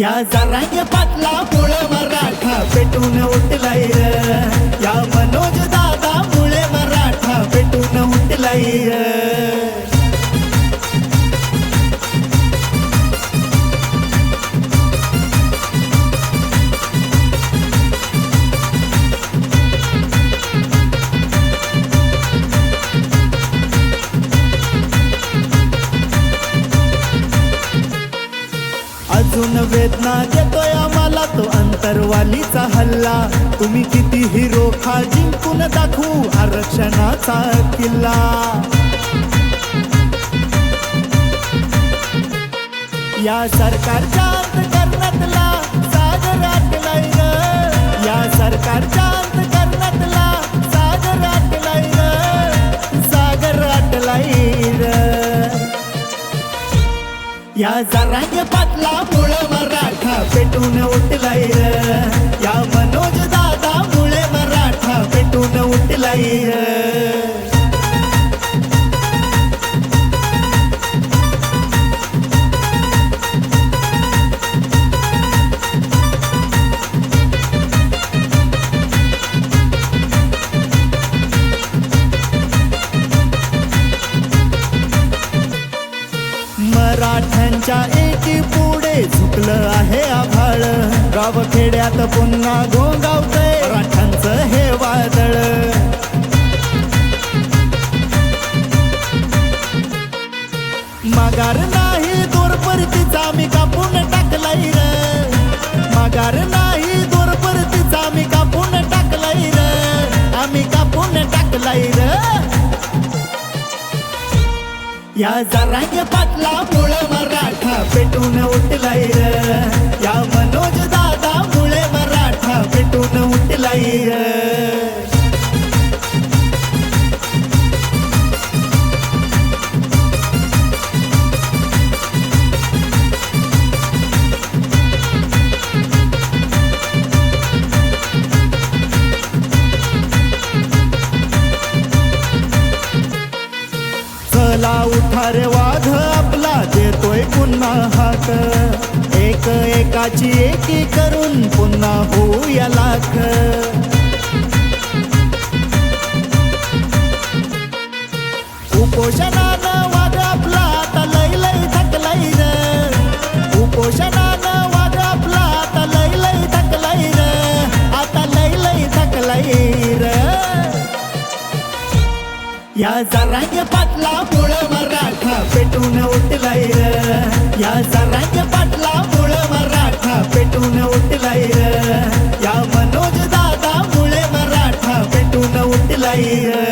या जरांगे पाटला मुळे मराठा पेटून उठलाय अजून वेदना देतोय आम्हाला तो अंतरवालीचा हल्ला. तुम्ही किती हिरो खा जिंकून दाखवू आरक्षणाचा किल्ला. या सरकारच्या या जरांगे पाटला मुळ मराठा पेटून उठलाय या मनोज दादा मुळे मराठा पेटून उठलाय मराठ्यांच्या एकी पुढे झुकलं आहे आभाळ. गाव खेड्यात पुन्हा गोंगावतय मराठ्यांचं हे वादळ. माघार नाही दूरपरीतीचा मी कापून टाकलाय र. माघार नाही या जरांग पाटला मुळ मराठा पेटून उठलाय या मनोज दादा मुळे मराठा पेटून उठलाय उठा रे वाघ आपला देतोय पुन्हा हाक एक एकाची एकी करून पुन्हा होऊया लाख. उपोषणानं वाघ आपला आता लय लय थकलाय र या जरांगे पाटला मुळ मराठा पेटून उठलाय या जरांगे पाटला मुळ मराठा पेटून उठलाय या मनोज दादा मुळे मराठा पेटून उठलाय